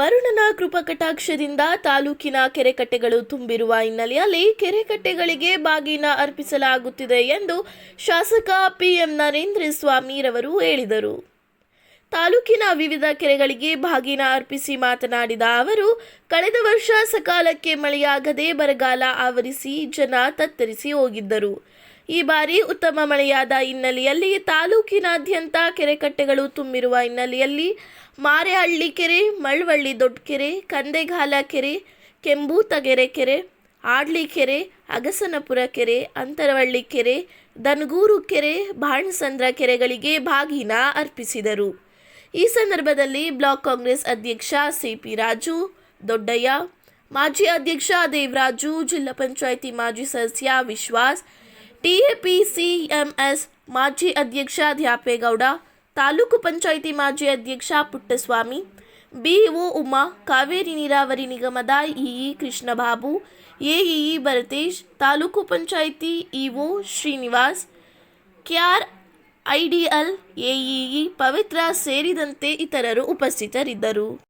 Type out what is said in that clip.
ವರುಣನ ಕೃಪಕಟಾಕ್ಷದಿಂದ ತಾಲೂಕಿನ ಕೆರೆಕಟ್ಟೆಗಳು ತುಂಬಿರುವ ಹಿನ್ನೆಲೆಯಲ್ಲಿ ಕೆರೆಕಟ್ಟೆಗಳಿಗೆ ಬಾಗಿನ ಅರ್ಪಿಸಲಾಗುತ್ತಿದೆ ಎಂದು ಶಾಸಕ ಪಿಎಂ ನರೇಂದ್ರ ಸ್ವಾಮಿರವರು ಹೇಳಿದರು. ತಾಲೂಕಿನ ವಿವಿಧ ಕೆರೆಗಳಿಗೆ ಬಾಗಿನ ಅರ್ಪಿಸಿ ಮಾತನಾಡಿದ ಅವರು, ಕಳೆದ ವರ್ಷ ಸಕಾಲಕ್ಕೆ ಮಳೆಯಾಗದೆ ಬರಗಾಲ ಆವರಿಸಿ ಜನ ತತ್ತರಿಸಿ ಹೋಗಿದ್ದರು. ಈ ಬಾರಿ ಉತ್ತಮ ಮಳೆಯಾದ ಹಿನ್ನೆಲೆಯಲ್ಲಿ ತಾಲೂಕಿನಾದ್ಯಂತ ಕೆರೆಕಟ್ಟೆಗಳು ತುಂಬಿರುವ ಹಿನ್ನೆಲೆಯಲ್ಲಿ ಮಾರೆಹಳ್ಳಿ ಕೆರೆ, ಮಳವಳ್ಳಿ ದೊಡ್ಡಕೆರೆ ಕಂದೆಗಾಲ ಕೆರೆ ಕೆಂಬೂತಗೆರೆ ಕೆರೆ, ಆಡ್ಲಿ ಕೆರೆ, ಅಗಸನಪುರ ಕೆರೆ, ಅಂತರವಳ್ಳಿ ಕೆರೆ, ದನಗೂರು ಕೆರೆ ಬಾಣಸಂದ್ರ ಕೆರೆಗಳಿಗೆ ಬಾಗಿನ ಅರ್ಪಿಸಿದರು. ಈ ಸಂದರ್ಭದಲ್ಲಿ ಬ್ಲಾಕ್ ಕಾಂಗ್ರೆಸ್ ಅಧ್ಯಕ್ಷ ಸಿಪಿ ರಾಜು, ದೊಡ್ಡಯ್ಯ, ಮಾಜಿ ಅಧ್ಯಕ್ಷ ದೇವರಾಜು, ಜಿಲ್ಲಾ ಪಂಚಾಯಿತಿ ಮಾಜಿ ಸದಸ್ಯ ವಿಶ್ವಾಸ್ ಟಿಎಪಿಸಿಎಂಎಸ್ ಮಾಜಿ ಅಧ್ಯಕ್ಷ ಧ್ಯಾಪೇಗೌಡ ತಾಲೂಕು ಪಂಚಾಯಿತಿ ಮಾಜಿ ಅಧ್ಯಕ್ಷ ಪುಟ್ಟಸ್ವಾಮಿ ಬಿಇಒ ಉಮಾ, ಕಾವೇರಿ ನೀರಾವರಿ ನಿಗಮದ EE Krishnababu, AEE Bharatesh, taluk panchayat EO Srinivas KR IDL AEE Pavitra ಸೇರಿದಂತೆ ಇತರರು ಉಪಸ್ಥಿತರಿದ್ದರು.